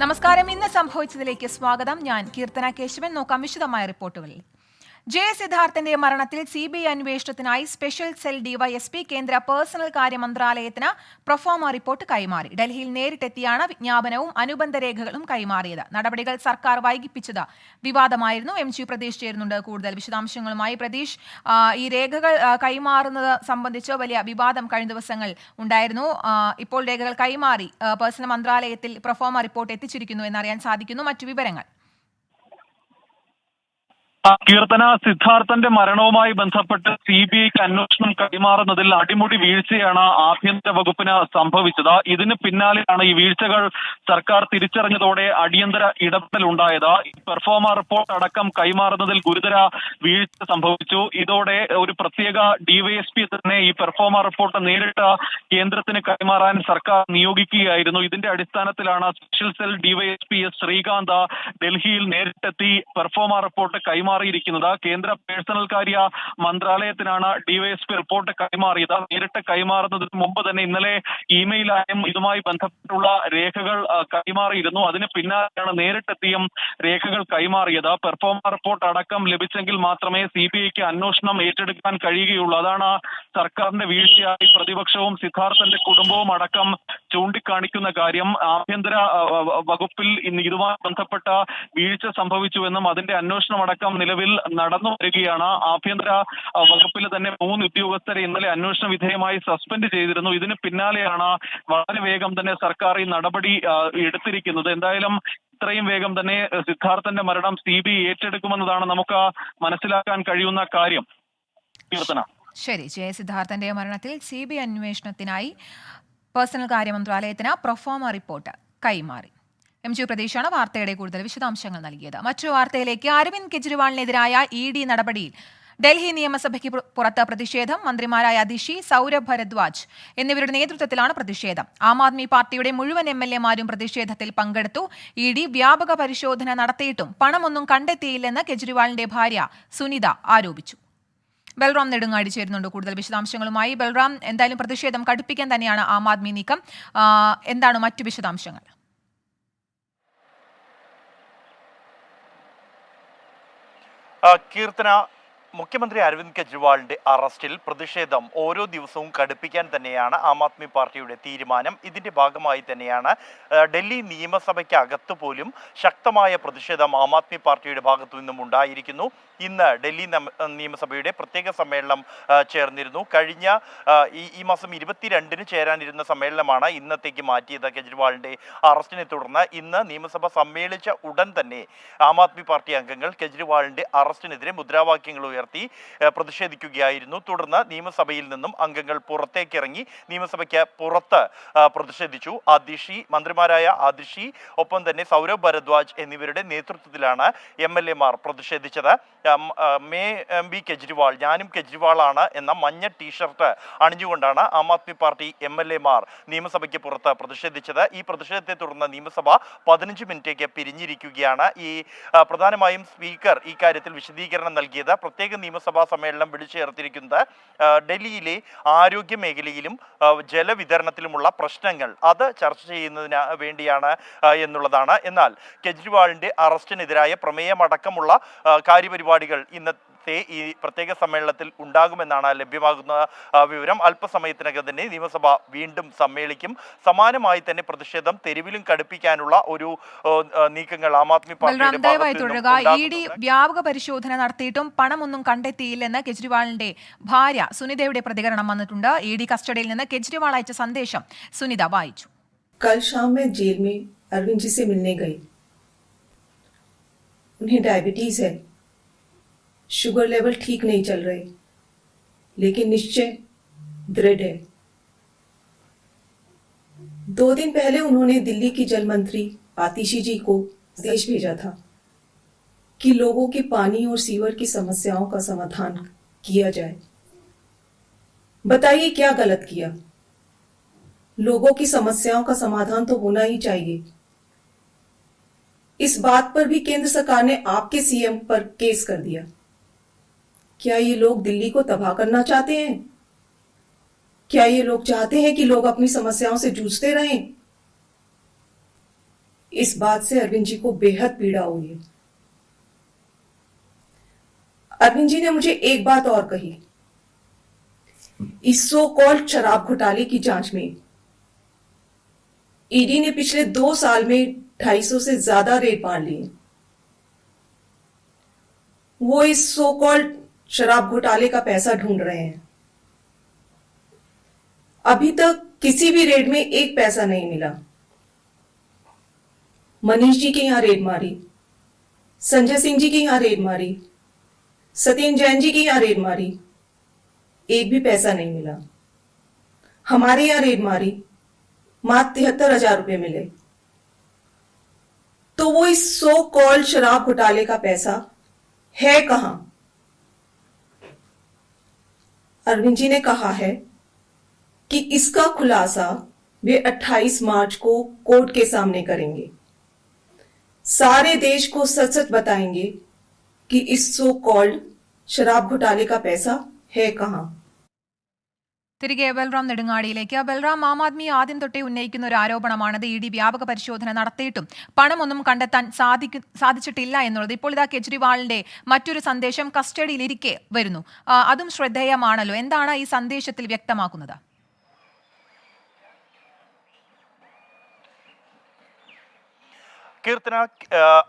നമസ്കാരം. ഇന്ന് സംഭവിച്ചതിലേക്ക് സ്വാഗതം. ഞാൻ കീർത്തന കേശവൻ. നോക്കാം വിശദമായ റിപ്പോർട്ടുകളിൽ. ജെ സിദ്ധാർത്ഥന്റെ മരണത്തിൽ സി ബി ഐ അന്വേഷണത്തിനായി സ്പെഷ്യൽ സെൽ ഡിവൈഎസ്പി കേന്ദ്ര പേഴ്സണൽ കാര്യ മന്ത്രാലയത്തിന് പ്രൊഫോമ റിപ്പോർട്ട് കൈമാറി. ഡൽഹിയിൽ നേരിട്ടെത്തിയാണ് വിജ്ഞാപനവും അനുബന്ധ രേഖകളും കൈമാറിയത്. നടപടികൾ സർക്കാർ വൈകിപ്പിച്ചത് വിവാദമായിരുന്നു. എം ജി പ്രതീഷ് ചേരുന്നുണ്ട്. കൂടുതൽ വിശദാംശങ്ങളുമായി പ്രതീഷ്. ഈ രേഖകൾ കൈമാറുന്നത് സംബന്ധിച്ച് വലിയ വിവാദം കഴിഞ്ഞ ദിവസങ്ങൾ ഉണ്ടായിരുന്നു. ഇപ്പോൾ രേഖകൾ കൈമാറി പേഴ്സണൽ മന്ത്രാലയത്തിൽ പ്രൊഫോമ റിപ്പോർട്ട് എത്തിച്ചിരിക്കുന്നു എന്നറിയാൻ സാധിക്കുന്നു. മറ്റു വിവരങ്ങൾ. കീർത്തന സിദ്ധാർത്ഥന്റെ മരണവുമായി ബന്ധപ്പെട്ട് സി ബി ഐക്ക് അന്വേഷണം കൈമാറുന്നതിൽ അടിമുടി വീഴ്ചയാണ് ആഭ്യന്തര വകുപ്പിന് സംഭവിച്ചത്. ഇതിന് പിന്നാലെയാണ് ഈ വീഴ്ചകൾ സർക്കാർ തിരിച്ചറിഞ്ഞതോടെ അടിയന്തര ഇടപെടൽ ഉണ്ടായത് പെർഫോമ റിപ്പോർട്ട് അടക്കം കൈമാറുന്നതിൽ ഗുരുതര വീഴ്ച സംഭവിച്ചു. ഇതോടെ ഒരു പ്രത്യേക ഡിവൈഎസ്പി തന്നെ ഈ പെർഫോമ റിപ്പോർട്ട് നേരിട്ട് കേന്ദ്രത്തിന് കൈമാറാൻ സർക്കാർ നിയോഗിക്കുകയായിരുന്നു. ഇതിന്റെ അടിസ്ഥാനത്തിലാണ് special cell DYSP S Sreekanth ഡൽഹിയിൽ നേരിട്ടെത്തി പെർഫോമ റിപ്പോർട്ട് കൈമാറിയിരിക്കുന്നത്. കേന്ദ്ര പേഴ്സണൽ കാര്യ മന്ത്രാലയത്തിനാണ് ഡിവൈഎസ്പി റിപ്പോർട്ട് കൈമാറിയത്. നേരിട്ട് കൈമാറുന്നതിന് മുമ്പ് തന്നെ ഇന്നലെ ഇമെയിലായും ഇതുമായി ബന്ധപ്പെട്ടുള്ള രേഖകൾ കൈമാറിയിരുന്നു. അതിന് പിന്നാലെയാണ് നേരിട്ടെത്തിയും രേഖകൾ കൈമാറിയത്. പെർഫോമ റിപ്പോർട്ട് അടക്കം ലഭിച്ചെങ്കിൽ മാത്രമേ സി ബി ഐക്ക് അന്വേഷണം ഏറ്റെടുക്കാൻ കഴിയുകയുള്ളൂ. അതാണ് സർക്കാരിന്റെ വീഴ്ചയായി പ്രതിപക്ഷവും സിദ്ധാർത്ഥന്റെ കുടുംബവും അടക്കം ചൂണ്ടിക്കാണിക്കുന്ന കാര്യം. ആഭ്യന്തര വകുപ്പിൽ ഇന്ന് ഇതുമായി ബന്ധപ്പെട്ട വീഴ്ച സംഭവിച്ചുവെന്നും അതിന്റെ അന്വേഷണം അടക്കം നിലവിൽ നടന്നു വരികയാണ്. ആഭ്യന്തര വകുപ്പിൽ തന്നെ മൂന്ന് ഉദ്യോഗസ്ഥരെ ഇന്നലെ അന്വേഷണ വിധേയമായി സസ്പെൻഡ് ചെയ്തിരുന്നു. ഇതിന് പിന്നാലെയാണ് വളരെ വേഗം തന്നെ സർക്കാർ ഈ നടപടി എടുത്തിരിക്കുന്നത്. എന്തായാലും ഇത്രയും വേഗം തന്നെ സിദ്ധാർത്ഥന്റെ മരണം സി ബി ഏറ്റെടുക്കുമെന്നതാണ് നമുക്ക് മനസ്സിലാക്കാൻ കഴിയുന്ന കാര്യം. കീർത്തന. ശരി. ജയ സിദ്ധാർത്ഥന്റെ മരണത്തിൽ സി ബി അന്വേഷണത്തിനായി പേഴ്സണൽ കാര്യ മന്ത്രാലയത്തിന് പ്രൊഫോമ റിപ്പോർട്ട് കൈമാറി. എം ജി പ്രതീഷാണ് വാർത്തയുടെ കൂടുതൽ വിശദാംശങ്ങൾ നൽകിയത്. മറ്റൊരു വാർത്തയിലേക്ക് അരവിന്ദ് കെജ്രിവാളിനെതിരായ ഇ ഡി നടപടിയിൽ ഡൽഹി നിയമസഭയ്ക്ക് പുറ- പുറത്ത് പ്രതിഷേധം മന്ത്രിമാരായ അതിഷി സൗരഭ് ഭരദ്വാജ് എന്നിവരുടെ നേതൃത്വത്തിലാണ് പ്രതിഷേധം. ആം ആദ്മി പാർട്ടിയുടെ മുഴുവൻ എം എൽ എമാരും പ്രതിഷേധത്തിൽ പങ്കെടുത്തു. ഇ ഡി വ്യാപക പരിശോധന നടത്തിയിട്ടും പണമൊന്നും കണ്ടെത്തിയില്ലെന്ന് കെജ്രിവാളിന്റെ ഭാര്യ സുനിത ആരോപിച്ചു. ബൽറാം നെടുങ്ങാടി ചേരുന്നുണ്ട്. കൂടുതൽ വിശദാംശങ്ങളുമായി ബൽറാം എന്തായാലും പ്രതിഷേധം കടുപ്പിക്കാൻ തന്നെയാണ് ആം ആദ്മി നീക്കം. എന്താണ് മറ്റു വിശദാംശങ്ങൾ? കീർത്തന മുഖ്യമന്ത്രി അരവിന്ദ് കെജ്രിവാളിന്റെ അറസ്റ്റിൽ പ്രതിഷേധം ഓരോ ദിവസവും കടുപ്പിക്കാൻ തന്നെയാണ് ആം ആദ്മി പാർട്ടിയുടെ തീരുമാനം. ഇതിന്റെ ഭാഗമായി തന്നെയാണ് ഡൽഹി നിയമസഭയ്ക്ക് അകത്ത് പോലും ശക്തമായ പ്രതിഷേധം ആം ആദ്മി പാർട്ടിയുടെ ഭാഗത്തു നിന്നും ഉണ്ടായിരിക്കുന്നു. ഇന്ന് ഡൽഹി നിയമസഭയുടെ പ്രത്യേക സമ്മേളനം ചേർന്നിരുന്നു. കഴിഞ്ഞ ഈ മാസം ഇരുപത്തിരണ്ടിന് ചേരാനിരുന്ന സമ്മേളനമാണ് ഇന്നത്തേക്ക് മാറ്റിയത് കെജ്രിവാളിന്റെ അറസ്റ്റിനെ തുടർന്ന്. ഇന്ന് നിയമസഭ സമ്മേളിച്ച ഉടൻ തന്നെ ആം ആദ്മി പാർട്ടി അംഗങ്ങൾ കെജ്രിവാളിന്റെ അറസ്റ്റിനെതിരെ മുദ്രാവാക്യങ്ങൾ ഉയർത്തി ഏഹ്, പ്രതിഷേധിക്കുകയായിരുന്നു. തുടർന്ന് നിയമസഭയിൽ നിന്നും അംഗങ്ങൾ പുറത്തേക്കിറങ്ങി നിയമസഭയ്ക്ക് പുറത്ത് പ്രതിഷേധിച്ചു. ആദിഷി മന്ത്രിമാരായ ആദിഷി ഒപ്പം തന്നെ സൗരവ് ഭരദ്വാജ് എന്നിവരുടെ നേതൃത്വത്തിലാണ് എം എൽ എമാർ പ്രതിഷേധിച്ചത്. മേ എം ബി കെജ്രിവാൾ ഞാനും കെജ്രിവാളാണ് എന്ന മഞ്ഞ T shirt അണിഞ്ഞുകൊണ്ടാണ് Aam Aadmi Party M L എമാർ നിയമസഭയ്ക്ക് പുറത്ത് പ്രതിഷേധിച്ചത്. ഈ പ്രതിഷേധത്തെ തുടർന്ന് നിയമസഭ പതിനഞ്ച് മിനിറ്റേക്ക് പിരിഞ്ഞിരിക്കുകയാണ്. ഈ പ്രധാനമായും സ്പീക്കർ ഈ കാര്യത്തിൽ വിശദീകരണം നൽകിയത്. പ്രത്യേക നിയമസഭാ സമ്മേളനം വിളിച്ചു ചേർത്തിരിക്കുന്നത് ഡൽഹിയിലെ ആരോഗ്യ മേഖലയിലും ജലവിതരണത്തിലുമുള്ള പ്രശ്നങ്ങൾ. അത് ചർച്ച ചെയ്യുന്നതിന് വേണ്ടിയാണ് എന്നുള്ളതാണ്. എന്നാൽ കെജ്രിവാളിന്റെ അറസ്റ്റിനെതിരായ പ്രമേയമടക്കമുള്ള കാര്യപരിപാടികൾ ഇന്നത്തെ ഈ പ്രത്യേക സമ്മേളനത്തിൽ ഉണ്ടാകുമെന്നാണ് ലഭ്യമാകുന്ന ആ, വിവരം അല്പസമയത്തിനകം തന്നെ നിയമസഭ വീണ്ടും സമ്മേളിക്കും സമാനമായി തന്നെ പ്രതിഷേധം തെരുവിലും കടുപ്പിക്കാനുള്ള ഒരു ഓ, ആ, നീക്കങ്ങൾ ആം ആദ്മി ബൽറാം പാർട്ടിയുടെ ദയവായി ഭാഗത്തു നിന്നും തുടരുക ഇ ഡി ഉണ്ടാകുന്നുണ്ട്. വ്യാപക പരിശോധന നടത്തിയിട്ടും പണമൊന്നും കണ്ടെത്തിയില്ലെന്ന് കെജ്രിവാളിന്റെ ഭാര്യ സുനിതയുടെ പ്രതികരണം വന്നിട്ടുണ്ട് ഇ ഡി കസ്റ്റഡിയിൽ നിന്ന് കെജ്രിവാൾ അയച്ച സന്ദേശം സുനിത വായിച്ചു कल शाम मैं जेल में अरविंद जी से मिलने गई उन्हें डायबिटीज है शुगर लेवल ठीक नहीं चल रहे। लेकिन निश्चय दृढ़ है। दो दिन पहले उन्होंने दिल्ली की जल मंत्री आतिशी जी को आदेश भेजा था कि लोगों की पानी और सीवर की समस्याओं का समाधान किया जाए। बताइए क्या गलत किया? लोगों की समस्याओं का समाधान तो होना ही चाहिए। इस बात पर भी केंद्र सरकार ने आपके सीएम पर केस कर दिया। क्या ये लोग दिल्ली को तबाह करना चाहते हैं? क्या ये लोग चाहते हैं कि लोग अपनी समस्याओं से जूझते रहें? इस बात से अरविंद जी को बेहद पीड़ा हुई अरविंद जी ने मुझे एक बात और कही। इस सो कॉल्ड शराब घोटाले की जाँच में ईडी ने पिछले दो साल में 250 से ज़्यादा रेड मार लिए। वो इस सो कॉल्ड शराब घोटाले का पैसा ढूंढ रहे हैं। अभी तक किसी भी रेड में एक पैसा नहीं मिला। मनीष जी के यहाँ रेड मारी, संजय सिंह जी के यहाँ रेड मारी सत्येंद्र जैन जी के यहाँ रेड मारी, एक भी पैसा नहीं मिला। हमारे यहाँ रेड मारी, मात्र तिहत्तर हज़ार रुपये मिले। तो वो इस सो कॉल्ड शराब घोटाले का पैसा है कहाँ? अरविंद जी ने कहा है कि इसका खुलासा वे 28 मार्च को कोर्ट के सामने करेंगे। सारे देश को सच सच बताएँगे कि इस सो कॉल्ड शराब घोटाले का पैसा है कहाँ। തിരികെ ബൽറാം നെടുങ്ങാടിയിലേക്ക്. ബൽറാം ആം ആദ്മി ആദ്യം തൊട്ടേ ഉന്നയിക്കുന്ന ഒരു ആരോപണമാണത്. ഇ ഡി വ്യാപക പരിശോധന നടത്തിയിട്ടും പണമൊന്നും കണ്ടെത്താൻ സാധിച്ചിട്ടില്ല എന്നുള്ളത്. ഇപ്പോൾ ഇതാ കെജ്രിവാളിന്റെ മറ്റൊരു സന്ദേശം കസ്റ്റഡിയിലിരിക്കെ വരുന്നു. അതും ശ്രദ്ധേയമാണല്ലോ. എന്താണ് ഈ സന്ദേശത്തിൽ വ്യക്തമാക്കുന്നത്? കീർത്തന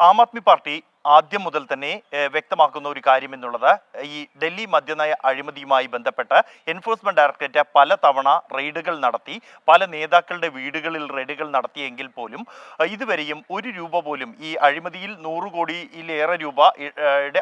ആം ആദ്മി പാർട്ടി ആദ്യം മുതൽ തന്നെ വ്യക്തമാക്കുന്ന ഒരു കാര്യം എന്നുള്ളത് ഈ ഡൽഹി മദ്യനയ അഴിമതിയുമായി ബന്ധപ്പെട്ട് എൻഫോഴ്സ്മെന്റ് ഡയറക്ടറേറ്റ് പല തവണ റെയ്ഡുകൾ നടത്തി പല നേതാക്കളുടെ വീടുകളിൽ റെയ്ഡുകൾ നടത്തിയെങ്കിൽ പോലും ഇതുവരെയും ഒരു രൂപ പോലും ഈ അഴിമതിയിൽ നൂറ് കോടിയിലേറെ രൂപ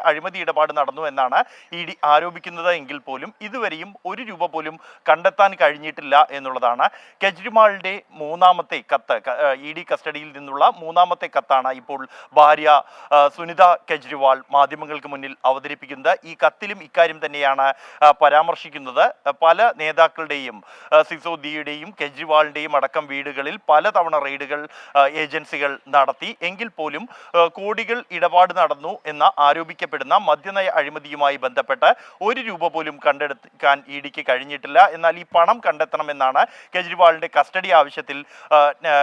അഴിമതി ഇടപാട് നടന്നു എന്നാണ് ഇ ഡി ആരോപിക്കുന്നത് എങ്കിൽ പോലും ഇതുവരെയും ഒരു രൂപ പോലും കണ്ടെത്താൻ കഴിഞ്ഞിട്ടില്ല എന്നുള്ളതാണ്. കെജ്രിവാളിന്റെ മൂന്നാമത്തെ കത്ത് ഇ ഡി കസ്റ്റഡിയിൽ നിന്നുള്ള മൂന്നാമത്തെ കത്താണ് ഇപ്പോൾ ഭാര്യ ആ, സുനിത കെജ്രിവാൾ മാധ്യമങ്ങൾക്ക് മുന്നിൽ അവതരിപ്പിക്കുന്നത് ഈ കത്തിലും ഇക്കാര്യം തന്നെയാണ് പരാമർശിക്കുന്നത്. പല നേതാക്കളുടെയും സിസോദിയുടെയും കെജ്രിവാളിന്റെയും അടക്കം വീടുകളിൽ പലതവണ റെയ്ഡുകൾ ഏജൻസികൾ നടത്തി. എങ്കിൽ പോലും കോടികൾ ഇടപാട് നടന്നു എന്ന ആരോപിക്കപ്പെടുന്ന മദ്യനയ അഴിമതിയുമായി ബന്ധപ്പെട്ട് ഒരു രൂപ പോലും കണ്ടെടുക്കാൻ ഇ ഡിക്ക് കഴിഞ്ഞിട്ടില്ല. എന്നാൽ ഈ പണം കണ്ടെത്തണമെന്നാണ് കെജ്രിവാളിന്റെ കസ്റ്റഡി ആവശ്യത്തിൽ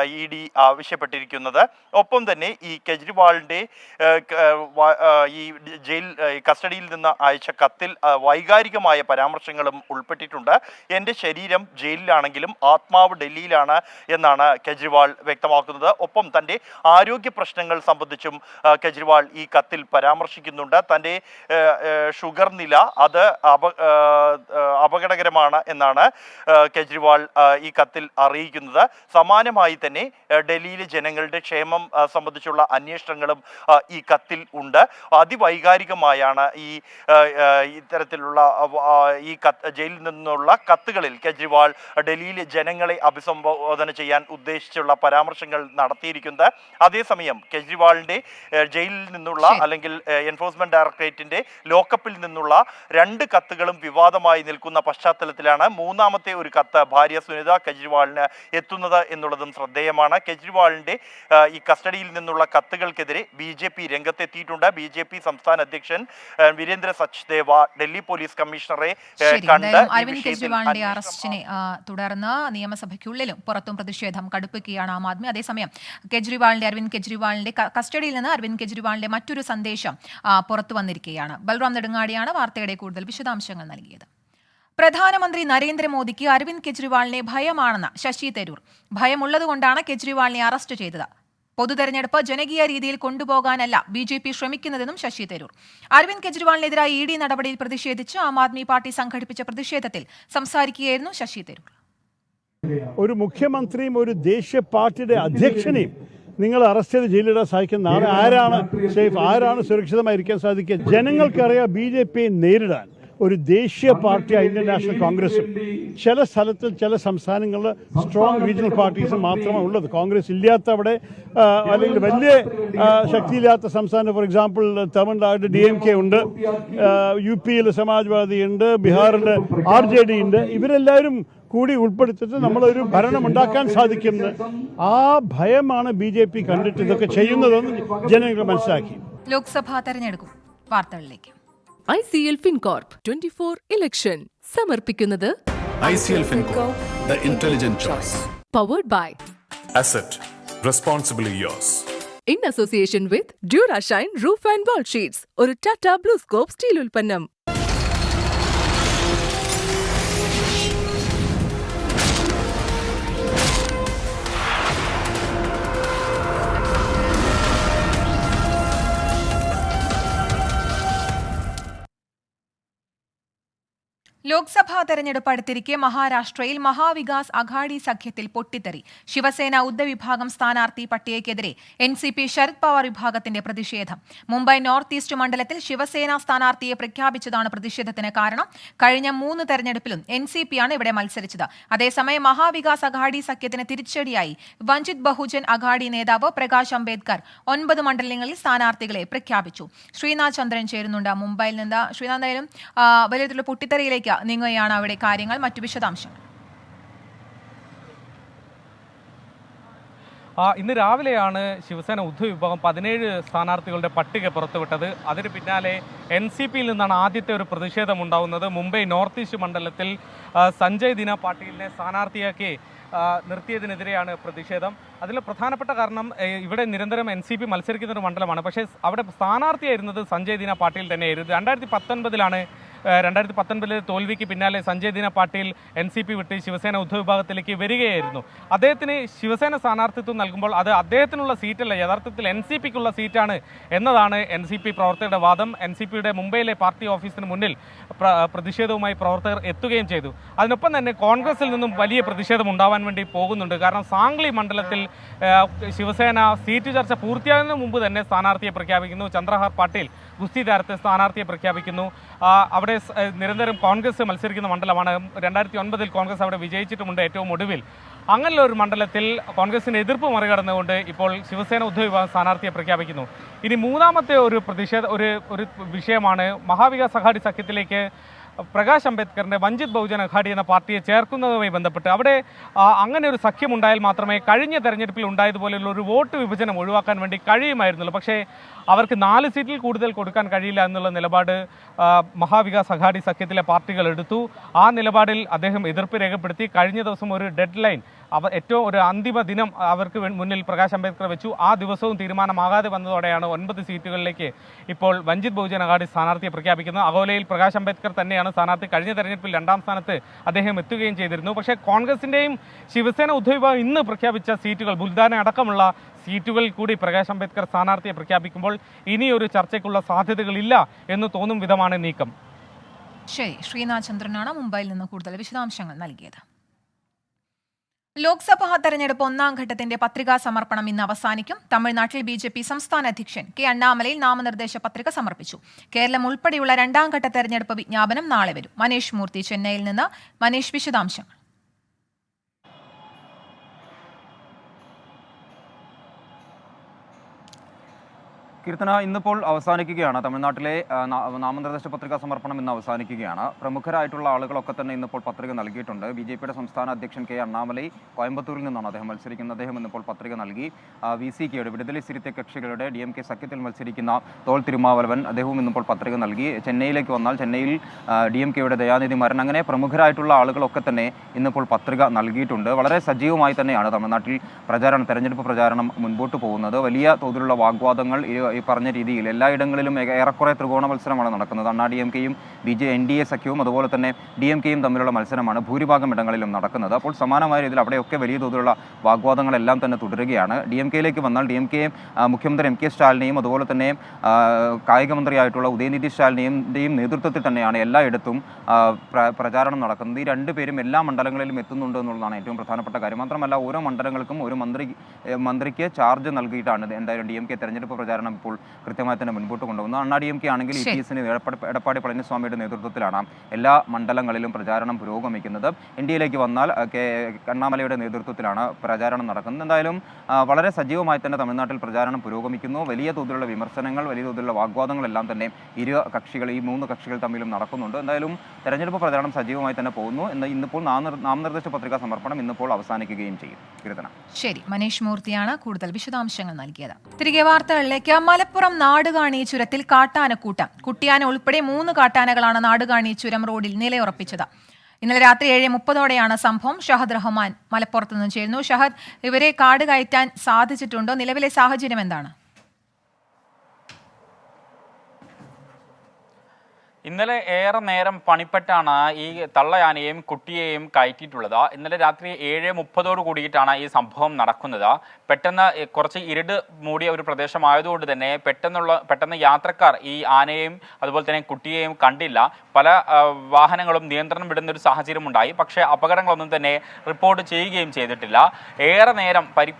ഇ ഡി ആവശ്യപ്പെട്ടിരിക്കുന്നത്. ഒപ്പം തന്നെ ഈ കെജ്രിവാളിന്റെ ആ, ക- ആ, വ- ആ, ഈ ജയിൽ കസ്റ്റഡിയിൽ നിന്ന് അയച്ച കത്തിൽ വൈകാരികമായ പരാമർശങ്ങളും ഉൾപ്പെട്ടിട്ടുണ്ട്. എന്റെ ശരീരം ജയിലിലാണെങ്കിലും ആത്മാവ് ഡൽഹിയിലാണ് എന്നാണ് കെജ്രിവാൾ വ്യക്തമാക്കുന്നത്. ഒപ്പം തന്റെ ആരോഗ്യ പ്രശ്നങ്ങൾ സംബന്ധിച്ചും കെജ്രിവാൾ ഈ കത്തിൽ പരാമർശിക്കുന്നുണ്ട്. തന്റെ ഷുഗർ നില അത് അപകടകരമാണ് എന്നാണ് കെജ്രിവാൾ ഈ കത്തിൽ അറിയിക്കുന്നത്. സമാനമായി തന്നെ ഡൽഹിയിലെ ജനങ്ങളുടെ ക്ഷേമം സംബന്ധിച്ചുള്ള അന്വേഷണങ്ങളും ഈ കത്തിൽ ഉണ്ട്. അതിവൈകാരികമായാണ് ഈ ഇത്തരത്തിലുള്ള ഈ കത്ത് ജയിലിൽ നിന്നുള്ള കത്തുകളിൽ കെജ്രിവാൾ ഡൽഹിയിലെ ജനങ്ങളെ അഭിസംബോധന ചെയ്യാൻ ഉദ്ദേശിച്ചുള്ള പരാമർശങ്ങൾ നടത്തിയിരിക്കുന്നത്. അതേസമയം കെജ്രിവാളിന്റെ ജയിലിൽ നിന്നുള്ള അല്ലെങ്കിൽ എൻഫോഴ്സ്മെന്റ് ഡയറക്ടറേറ്റിന്റെ ലോക്കപ്പിൽ നിന്നുള്ള രണ്ട് കത്തുകളും വിവാദമായി നിൽക്കുന്ന പശ്ചാത്തലത്തിലാണ് മൂന്നാമത്തെ ഒരു കത്ത് ഭാര്യ സുനിത കെജ്രിവാളിന് എത്തുന്നത് എന്നുള്ളതും ശ്രദ്ധേയമാണ്. കെജ്രിവാളിന്റെ ഈ കസ്റ്റഡിയിൽ നിന്നുള്ള കത്തുകൾക്കെതിരെ ബി ജെ പി രംഗത്തെത്തിയിട്ടുണ്ട്. ബി ജെ പി സംസ്ഥാന അധ്യക്ഷൻ വീരേന്ദ്ര സച്ദേവ ഡൽഹി പോലീസ് കമ്മീഷണറെ കണ്ട് അരവിന്ദ് കെജ്രിവാളിന്റെ അറസ്റ്റിനെ തുടർന്ന് നിയമസഭയ്ക്കുള്ളിലും പുറത്തും പ്രതിഷേധം കടുപ്പിക്കുകയാണ് ആം ആദ്മി. അതേസമയം കെജ്രിവാളിന്റെ അരവിന്ദ് കെജ്രിവാളിന്റെ കസ്റ്റഡിയിൽ നിന്ന് അരവിന്ദ് കെജ്രിവാളിന്റെ മറ്റൊരു സന്ദേശം പുറത്തു വന്നിരിക്കുകയാണ്. ബൽറാം നെടുങ്ങാടിയാണ് വാർത്തയുടെ കൂടുതൽ വിശദാംശങ്ങൾ നൽകിയത്. പ്രധാനമന്ത്രി നരേന്ദ്രമോദിക്ക് അരവിന്ദ് കെജ്രിവാളിനെ ഭയമാണെന്ന് ശശി തരൂർ. ഭയമുള്ളതുകൊണ്ടാണ് കെജ്രിവാളിനെ അറസ്റ്റ് ചെയ്തത്. പൊതുതെരഞ്ഞെടുപ്പ് ജനകീയ രീതിയിൽ കൊണ്ടുപോകാനല്ല ബി ജെ പി ശ്രമിക്കുന്നതെന്നും ശശി തരൂർ. അരവിന്ദ് കെജ്രിവാളിനെതിരായ ഇ ഡി നടപടിയിൽ പ്രതിഷേധിച്ച് ആം ആദ്മി പാർട്ടി സംഘടിപ്പിച്ച പ്രതിഷേധത്തിൽ സംസാരിക്കുകയായിരുന്നു ശശി തരൂർ. ഒരു മുഖ്യമന്ത്രിയും ഒരു ദേശീയ പാർട്ടിയുടെ അധ്യക്ഷനെയും നിങ്ങൾ അറസ്റ്റ് ചെയ്ത് ജയിലിടാൻ സാധിക്കുന്ന ആരാണ് സേഫ്? ആരാണ് സുരക്ഷിതമായിരിക്കാൻ സാധിക്കുക? ജനങ്ങൾക്കറിയാം ബി ജെ പി നേരിടാൻ. ഒരു ദേശീയ പാർട്ടി ഇന്ത്യൻ നാഷണൽ കോൺഗ്രസും. ചില സ്ഥലത്ത് ചില സംസ്ഥാനങ്ങളിൽ സ്ട്രോങ് റീജിയണൽ പാർട്ടീസ് മാത്രമാണ് ഉള്ളത്. കോൺഗ്രസ് ഇല്ലാത്ത അവിടെ അല്ലെങ്കിൽ വലിയ ശക്തിയില്ലാത്ത സംസ്ഥാനം for example Tamil Nadu D M K ഉണ്ട് യു പിയിൽ സമാജ്വാദി ഉണ്ട് ബീഹാറിൽ ആർ ജെ ഡി ഉണ്ട്. ഇവരെല്ലാവരും കൂടി ഉൾപ്പെടുത്തിട്ട് നമ്മളൊരു ഭരണം ഉണ്ടാക്കാൻ സാധിക്കുമെന്ന് ആ ഭയമാണ് ബി ജെ പി കണ്ടിട്ട് ഇതൊക്കെ ചെയ്യുന്നതെന്ന് ജനങ്ങൾ മനസ്സിലാക്കി. ലോക്സഭാ തെരഞ്ഞെടുക്കും വാർത്തകളിലേക്ക്. I C L FinCorp twenty four election സമർപ്പിക്കുന്നത് ICL FinCorp, the intelligent choice. Powered by Asset, responsibly yours. In association with Durashine roof and wall sheets ഒരു ടാറ്റ ബ്ലൂസ്കോപ്പ് സ്റ്റീൽ ഉൽപ്പന്നം ലോക്സഭാ തെരഞ്ഞെടുപ്പ് അടുത്തിരിക്കെ മഹാരാഷ്ട്രയിൽ മഹാവികാസ് അഘാഡി സഖ്യത്തിൽ പൊട്ടിത്തെറി. ശിവസേന ഉദ്ധവിഭാഗം സ്ഥാനാർത്ഥി പട്ടികയ്ക്കെതിരെ N C P Sharad Pawar വിഭാഗത്തിന്റെ പ്രതിഷേധം. മുംബൈ നോർത്ത് ഈസ്റ്റ് മണ്ഡലത്തിൽ ശിവസേന സ്ഥാനാർത്ഥിയെ പ്രഖ്യാപിച്ചതാണ് പ്രതിഷേധത്തിന് കാരണം. കഴിഞ്ഞ മൂന്ന് തെരഞ്ഞെടുപ്പിലും എൻ സി പിയാണ് ഇവിടെ മത്സരിച്ചത്. അതേസമയം മഹാവികാസ് അഘാഡി സഖ്യത്തിന് തിരിച്ചടിയായി വഞ്ചിത് ബഹുജൻ അഘാഡി നേതാവ് പ്രകാശ് അംബേദ്കർ ഒൻപത് മണ്ഡലങ്ങളിൽ സ്ഥാനാർത്ഥികളെ പ്രഖ്യാപിച്ചു. ശ്രീനാഥ് ചന്ദ്രൻ ചേരുന്നുണ്ട്. മുംബൈയിൽ നിന്ന് ശ്രീനാഥ് വലിയ പൊട്ടിത്തെറിയിലേക്ക് നീങ്ങുകയാണ് അവിടെ കാര്യങ്ങൾ. മറ്റു വിശദാംശങ്ങൾ. ഇന്ന് രാവിലെയാണ് ശിവസേന ഉദ്ധവ് വിഭാഗം പതിനേഴ് സ്ഥാനാർത്ഥികളുടെ പട്ടിക പുറത്തുവിട്ടത്. അതിന് പിന്നാലെ എൻ സി പിയിൽ നിന്നാണ് ആദ്യത്തെ ഒരു പ്രതിഷേധം ഉണ്ടാവുന്നത് മുംബൈ നോർത്ത് ഈസ്റ്റ് മണ്ഡലത്തിൽ സഞ്ജയ് ദിന പാട്ടീലിനെ സ്ഥാനാർത്ഥിയാക്കി നിർത്തിയതിനെതിരെയാണ് പ്രതിഷേധം. അതിൽ പ്രധാനപ്പെട്ട കാരണം ഇവിടെ നിരന്തരം എൻ സി പി മത്സരിക്കുന്ന ഒരു മണ്ഡലമാണ്. പക്ഷേ അവിടെ സ്ഥാനാർത്ഥിയായിരുന്നത് സഞ്ജയ് ദിന പാട്ടീൽ തന്നെയായിരുന്നു. രണ്ടായിരത്തി പത്തൊൻപതിലാണ് രണ്ടായിരത്തി പത്തൊൻപതിലെ തോൽവിക്ക് പിന്നാലെ സഞ്ജയ് ദിന പാട്ടീൽ എൻ സി പി വിട്ട് ശിവസേന ഉദ്ധവ് വിഭാഗത്തിലേക്ക് വരികയായിരുന്നു. അദ്ദേഹത്തിന് ശിവസേന സ്ഥാനാർത്ഥിത്വം നൽകുമ്പോൾ അത് അദ്ദേഹത്തിനുള്ള സീറ്റല്ല യഥാർത്ഥത്തിൽ എൻ സി പിക്കുള്ള സീറ്റാണ് എന്നതാണ് എൻ സി പി പ്രവർത്തകരുടെ വാദം. എൻ സി പിയുടെ മുംബൈയിലെ പാർട്ടി ഓഫീസിന് മുന്നിൽ പ്ര- പ്രതിഷേധവുമായി പ്രവർത്തകർ എത്തുകയും ചെയ്തു. അതിനൊപ്പം തന്നെ കോൺഗ്രസിൽ നിന്നും വലിയ പ്രതിഷേധം ഉണ്ടാവാൻ വേണ്ടി പോകുന്നുണ്ട്. കാരണം സാംഗ്ലി മണ്ഡലത്തിൽ ശിവസേന സീറ്റ് ചർച്ച പൂർത്തിയാകുന്നതിന് മുമ്പ് തന്നെ സ്ഥാനാർത്ഥിയെ പ്രഖ്യാപിക്കുന്നു. ചന്ദ്രഹാർ പാട്ടീൽ ഗുസ്തി താരത്തെ സ്ഥാനാർത്ഥിയെ പ്രഖ്യാപിക്കുന്നു. അവിടെ സ- ഏ, നിരന്തരം കോൺഗ്രസ് മത്സരിക്കുന്ന മണ്ഡലമാണ്. രണ്ടായിരത്തി ഒൻപതിൽ കോൺഗ്രസ് അവിടെ വിജയിച്ചിട്ടുമുണ്ട് ഏറ്റവും ഒടുവിൽ. അങ്ങനെയുള്ള ഒരു മണ്ഡലത്തിൽ കോൺഗ്രസിന്റെ എതിർപ്പ് മറികടന്നുകൊണ്ട് ഇപ്പോൾ ശിവസേന ഉദ്ധവ് വിഭാഗം സ്ഥാനാർത്ഥിയെ പ്രഖ്യാപിക്കുന്നു. ഇനി മൂന്നാമത്തെ ഒരു പ്രതിഷേധ ഒരു ഒരു വിഷയമാണ് മഹാവികാസ് അഘാടി സഖ്യത്തിലേക്ക് പ്രകാശ് അംബേദ്കറിന്റെ വഞ്ചിത് ബഹുജൻ അഘാടി എന്ന പാർട്ടിയെ ചേർക്കുന്നതുമായി ബന്ധപ്പെട്ട് അവിടെ അങ്ങനെ ഒരു സഖ്യം ഉണ്ടായാൽ മാത്രമേ കഴിഞ്ഞ തെരഞ്ഞെടുപ്പിൽ ഉണ്ടായതുപോലെയുള്ള ഒരു വോട്ട് വിഭജനം ഒഴിവാക്കാൻ വേണ്ടി കഴിയുമായിരുന്നുള്ളൂ. പക്ഷേ അവർക്ക് നാല് സീറ്റിൽ കൂടുതൽ കൊടുക്കാൻ കഴിയില്ല എന്നുള്ള നിലപാട് മഹാവികാസ് അഘാടി സഖ്യത്തിലെ പാർട്ടികൾ എടുത്തു. ആ നിലപാടിൽ അദ്ദേഹം എതിർപ്പ് രേഖപ്പെടുത്തി. കഴിഞ്ഞ ദിവസം ഒരു ഡെഡ് ലൈൻ അവ ഏറ്റവും ഒരു അന്തിമ ദിനം അവർക്ക് മുന്നിൽ പ്രകാശ് അംബേദ്കർ വെച്ചു. ആ ദിവസവും തീരുമാനമാകാതെ വന്നതോടെയാണ് ഒൻപത് സീറ്റുകളിലേക്ക് ഇപ്പോൾ വഞ്ചിത് ബഹുജൻ അഘാടി സ്ഥാനാർത്ഥിയെ പ്രഖ്യാപിക്കുന്നത്. അകോലയിൽ പ്രകാശ് അംബേദ്കർ തന്നെയാണ് സ്ഥാനാർത്ഥി. കഴിഞ്ഞ തെരഞ്ഞെടുപ്പിൽ രണ്ടാം സ്ഥാനത്ത് അദ്ദേഹം എത്തുകയും ചെയ്തിരുന്നു. പക്ഷേ കോൺഗ്രസിന്റെയും ശിവസേന ഉദ്ധവിഭാഗം ഇന്ന് പ്രഖ്യാപിച്ച സീറ്റുകൾ ബുൽദാന അടക്കമുള്ള സീറ്റുകളിൽ കൂടി പ്രകാശ് അംബേദ്കർ സ്ഥാനാർത്ഥിയെ പ്രഖ്യാപിക്കുമ്പോൾ ഇനിയൊരു ചർച്ചയ്ക്കുള്ള സാധ്യതകളില്ല എന്ന് തോന്നും വിധമാണ് നീക്കം. ശരി ശ്രീനാഥ് ചന്ദ്രനാണ് മുംബൈയിൽ നിന്ന് കൂടുതൽ വിശദാംശങ്ങൾ നൽകിയത്. ലോക്സഭാ തെരഞ്ഞെടുപ്പ് ഒന്നാം ഘട്ടത്തിന്റെ പത്രികാ സമർപ്പണം ഇന്ന് അവസാനിക്കും. തമിഴ്നാട്ടിൽ ബി ജെ പി സംസ്ഥാന അധ്യക്ഷൻ കെ അണ്ണാമലയിൽ നാമനിർദ്ദേശ പത്രിക സമർപ്പിച്ചു. കേരളം ഉൾപ്പെടെയുള്ള രണ്ടാം ഘട്ട തെരഞ്ഞെടുപ്പ് വിജ്ഞാപനം നാളെ വരും. മനീഷ് മൂർത്തി ചെന്നൈയിൽ നിന്ന്. മനീഷ് വിശദാംശങ്ങൾ. കീർത്തന ഇന്നിപ്പോൾ അവസാനിക്കുകയാണ്. തമിഴ്നാട്ടിലെ നാമനിർദ്ദേശ പത്രികാ സമർപ്പണം ഇന്ന് അവസാനിക്കുകയാണ്. പ്രമുഖരായിട്ടുള്ള ആളുകളൊക്കെ തന്നെ ഇന്നിപ്പോൾ പത്രിക നൽകിയിട്ടുണ്ട്. ബി ജെ പിയുടെ സംസ്ഥാന അധ്യക്ഷൻ കെ അണ്ണാമലൈ കോയമ്പത്തൂരിൽ നിന്നാണ് അദ്ദേഹം മത്സരിക്കുന്നത്. അദ്ദേഹം ഇന്നിപ്പോൾ പത്രിക നൽകി. വി സി കെയുടെ വിടുതലി സിരിത്തെ കക്ഷികളുടെ ഡി എം കെ സഖ്യത്തിൽ മത്സരിക്കുന്ന തോൾ തിരുമാവലവൻ അദ്ദേഹവും ഇന്നിപ്പോൾ പത്രിക നൽകി. ചെന്നൈയിലേക്ക് വന്നാൽ ചെന്നൈയിൽ ഡി എം കെയുടെ ദയാനിധി മരൺ അങ്ങനെ പ്രമുഖരായിട്ടുള്ള ആളുകളൊക്കെ തന്നെ ഇന്നിപ്പോൾ പത്രിക നൽകിയിട്ടുണ്ട്. വളരെ സജീവമായി തന്നെയാണ് തമിഴ്നാട്ടിൽ പ്രചാരണം തെരഞ്ഞെടുപ്പ് പ്രചാരണം മുൻപോട്ട് പോകുന്നത്. വലിയ തോതിലുള്ള വാഗ്വാദങ്ങൾ ഈ- പറഞ്ഞ രീതിയിൽ എല്ലായിടങ്ങളിലും ഏറെക്കുറെ ത്രികോണ മത്സരമാണ് നടക്കുന്നത്. അണ്ണാ ഡി എം കെയും B J N D A സഖ്യവും അതുപോലെ തന്നെ ഡി എം കെയും തമ്മിലുള്ള മത്സരമാണ് ഭൂരിഭാഗം ഇടങ്ങളിലും നടക്കുന്നത്. അപ്പോൾ സമാനമായ രീതിയിൽ അവിടെയൊക്കെ വലിയ തോതിലുള്ള വാഗ്വാദങ്ങളെല്ലാം തന്നെ തുടരുകയാണ്. ഡി എം കെയിലേക്ക് വന്നാൽ ഡി എം കെയും മുഖ്യമന്ത്രി എം കെ സ്റ്റാലിനെയും അതുപോലെ തന്നെ കായികമന്ത്രിയായിട്ടുള്ള കായിക മന്ത്രിയായിട്ടുള്ള ഉദയനിധി സ്റ്റാലിനെയും നേതൃത്വത്തിൽ തന്നെയാണ് എല്ലായിടത്തും പ്രചാരണം നടക്കുന്നത്. ഈ രണ്ടുപേരും എല്ലാ മണ്ഡലങ്ങളിലും എത്തുന്നുണ്ട് എന്നുള്ളതാണ് ഏറ്റവും പ്രധാനപ്പെട്ട കാര്യം. മാത്രമല്ല ഓരോ മണ്ഡലങ്ങൾക്കും ഒരു മന്ത്രി മന്ത്രിക്ക് ചാർജ് നൽകിയിട്ടാണ് എന്തായാലും ഡി എം കെ തെരഞ്ഞെടുപ്പ് പ്രചാരണം ഇപ്പോൾ കൃത്യമായി തന്നെ മുൻപോട്ട് കൊണ്ടുപോകുന്നത് അണ്ണാ ഡി എം കെ ആണെങ്കിൽ ഇ. പി എസിന് എടപ്പാടി പളനിസ്വാമിയുടെ നേതൃത്വത്തിലാണ് എല്ലാ മണ്ഡലങ്ങളിലും പ്രചാരണം പുരോഗമിക്കുന്നത്. എൻ ഡി എയിലേക്ക് വന്നാൽ കെ കണ്ണാമലയുടെ നേതൃത്വത്തിലാണ് പ്രചാരണം നടക്കുന്നത്. എന്തായാലും വളരെ സജീവമായി തന്നെ തമിഴ്നാട്ടിൽ പ്രചാരണം പുരോഗമിക്കുന്നു. വലിയ തോതിലുള്ള വിമർശനങ്ങൾ വലിയ തോതിലുള്ള വാഗ്വാദങ്ങളെല്ലാം തന്നെ ഇരു കക്ഷികൾ ഈ മൂന്ന് കക്ഷികൾ തമ്മിലും നടക്കുന്നുണ്ട്. എന്തായാലും തെരഞ്ഞെടുപ്പ് പ്രചാരണം സജീവമായി തന്നെ പോകുന്നു. എന്ന് ഇന്നിപ്പോൾ നാമനിർ- നാമനിർദ്ദേശ പത്രികാ സമർപ്പണം ഇന്നിപ്പോൾ അവസാനിക്കുകയും ചെയ്യും. കീർത്തന ശരി. മനീഷ് മൂർത്തിയാണ് കൂടുതൽ വിശദാംശങ്ങൾ നൽകിയത്. തിരികെ വാർത്തകളിലേക്ക്. മലപ്പുറം നാടുകാണി ചുരത്തിൽ കാട്ടാനക്കൂട്ടം. കുട്ടിയാന ഉൾപ്പെടെ മൂന്ന് കാട്ടാനകളാണ് നാടുകാണി ചുരം റോഡിൽ നിലയുറപ്പിച്ചത്. ഇന്നലെ രാത്രി ഏഴ് മുപ്പതോടെയാണ് സംഭവം. ഷഹദ് റഹ്മാൻ മലപ്പുറത്ത് നിന്ന് ചേരുന്നു. ഷഹദ് ഇവരെ കാട് കയറ്റാൻ സാധിച്ചിട്ടുണ്ടോ? നിലവിലെ സാഹചര്യം എന്താണ്? ഇന്നലെ ഏറെ നേരം പണിപ്പെട്ടാണ് ഈ തള്ളയാനയെയും കുട്ടിയെയും കയറ്റിയിട്ടുള്ളത്. ഇന്നലെ രാത്രി ഏഴ് മുപ്പതോട് കൂടിയിട്ടാണ് ഈ സംഭവം നടക്കുന്നത്. പെട്ടെന്ന് കുറച്ച് ഇരുട് മൂടിയ ഒരു പ്രദേശമായതുകൊണ്ട് തന്നെ പെട്ടെന്നുള്ള പെട്ടെന്ന് യാത്രക്കാർ ഈ ആനയെയും അതുപോലെ തന്നെ കുട്ടിയെയും കണ്ടില്ല. പല വാഹനങ്ങളും നിയന്ത്രണം വിടുന്ന ഒരു സാഹചര്യം ഉണ്ടായി പക്ഷേ അപകടങ്ങളൊന്നും തന്നെ റിപ്പോർട്ട് ചെയ്യുകയും ചെയ്തിട്ടില്ല. ഏറെ നേരം പരി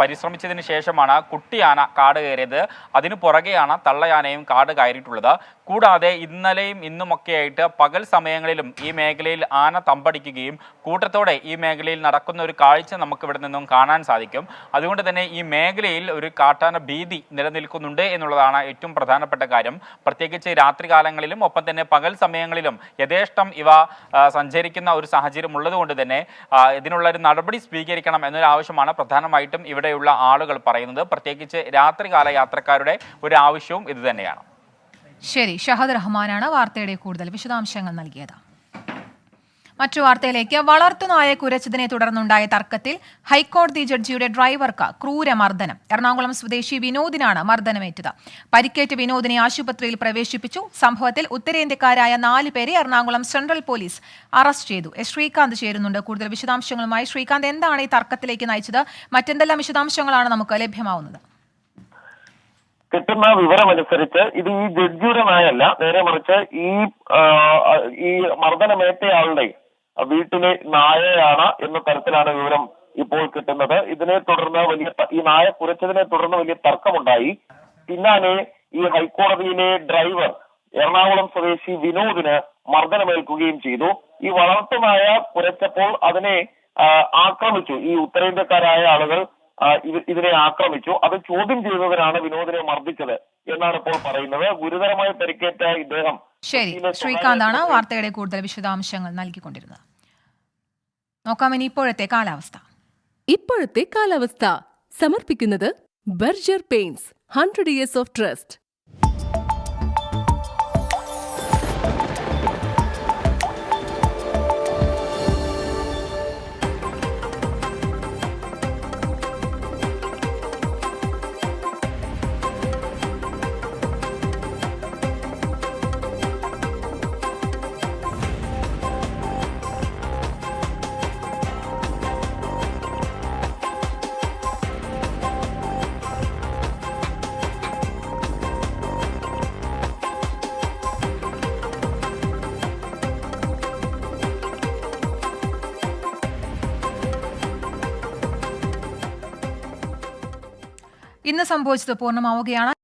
പരിശ്രമിച്ചതിന് ശേഷമാണ് കുട്ടിയാന കാട് കയറിയത്. അതിനു പുറകെയാണ് തള്ളയാനയും കാട് കയറിയിട്ടുള്ളത്. കൂടാതെ ഇന്നലെയും ഇന്നുമൊക്കെയായിട്ട് പകൽ സമയങ്ങളിലും ഈ മേഖലയിൽ ആന തമ്പടിക്കുകയും കൂട്ടത്തോടെ ഈ മേഖലയിൽ നടക്കുന്ന ഒരു കാഴ്ച നമുക്ക് ഇവിടെ നിന്നും കാണാൻ സാധിക്കും. അതുകൊണ്ട് തന്നെ ഈ മേഖലയിൽ ഒരു കാട്ടാന ഭീതി നിലനിൽക്കുന്നുണ്ട് എന്നുള്ളതാണ് ഏറ്റവും പ്രധാനപ്പെട്ട കാര്യം. പ്രത്യേകിച്ച് രാത്രികാലങ്ങളിലും ഒപ്പം തന്നെ പകൽ സമയങ്ങളിലും യഥേഷ്ടം ഇവ സഞ്ചരിക്കുന്ന ഒരു സാഹചര്യം ഉള്ളതുകൊണ്ട് തന്നെ ഇതിനുള്ള ഒരു നടപടി സ്വീകരിക്കണം എന്നൊരു ആവശ്യമാണ് പ്രധാനമായിട്ടും ഇവിടെയുള്ള ആളുകൾ പറയുന്നത്. പ്രത്യേകിച്ച് രാത്രികാല യാത്രക്കാരുടെ ഒരു ആവശ്യവും ഇത് തന്നെയാണ്. ശരി ഷഹദ് റഹ്മാനാണ് വാർത്തയുടെ കൂടുതൽ വിശദാംശങ്ങൾ നൽകിയത്. മറ്റു വാർത്തയിലേക്ക്. വളർത്തുനായെ കുരച്ചതിനെ തുടർന്നുണ്ടായ തർക്കത്തിൽ ഹൈക്കോടതി ജഡ്ജിയുടെ ഡ്രൈവർക്ക് ക്രൂരമർദ്ദനം എറണാകുളം സ്വദേശി വിനോദിനാണ് മർദ്ദനമേറ്റത്. പരിക്കേറ്റ വിനോദിനെ ആശുപത്രിയിൽ പ്രവേശിപ്പിച്ചു. സംഭവത്തിൽ ഉത്തരേന്ത്യക്കാരായ നാല് പേരെ എറണാകുളം സെൻട്രൽ പോലീസ് അറസ്റ്റ് ചെയ്തു. ശ്രീകാന്ത് ചേരുന്നുണ്ട്. കൂടുതൽ വിശദാംശങ്ങളുമായി ശ്രീകാന്ത്. എന്താണ് ഈ തർക്കത്തിലേക്ക് നയിച്ചത്? മറ്റെന്തെല്ലാം വിശദാംശങ്ങളാണ് നമുക്ക് ലഭ്യമാവുന്നത്? കിട്ടുന്ന വിവരമനുസരിച്ച് ഇത് ഈ ജഡ്ജിയുടെ നായല്ല. നേരെ മറിച്ച് ഈ ഈ മർദ്ദനമേറ്റയാളുടെ വീട്ടിലെ നായയാണ് എന്ന തരത്തിലാണ് വിവരം ഇപ്പോൾ കിട്ടുന്നത്. ഇതിനെ തുടർന്ന് വലിയ ഈ നായ കുരച്ചതിനെ തുടർന്ന് വലിയ തർക്കമുണ്ടായി. പിന്നാലെ ഈ ഹൈക്കോടതിയിലെ ഡ്രൈവർ എറണാകുളം സ്വദേശി വിനോദിന് മർദ്ദനമേൽക്കുകയും ചെയ്തു. ഈ വളർത്തുനായ കുരച്ചപ്പോൾ അതിനെ ആക്രമിച്ചു. ഈ ഉത്തരേന്ത്യക്കാരായ ആളുകൾ ഇതിനെ ആക്രമിച്ചു. അത് ചോദ്യം ചെയ്തതിനാണ് വിനോദിനെ മർദ്ദിച്ചത് എന്നാണ് ഇപ്പോൾ പറയുന്നത്. ഗുരുതരമായി പരിക്കേറ്റ ഇദ്ദേഹം ശരി. ശ്രീകാന്താണ് വാർത്തയുടെ കൂടുതൽ വിശദാംശങ്ങൾ നൽകിക്കൊണ്ടിരുന്നത്. നോക്കാം ഇനി ഇപ്പോഴത്തെ കാലാവസ്ഥ. ഇപ്പോഴത്തെ കാലാവസ്ഥ. സമർപ്പിക്കുന്നത് Berger paints hundred years of trust. ഇന്ന് സംഭവിച്ചത് പൂർണമാവുകയാണ്.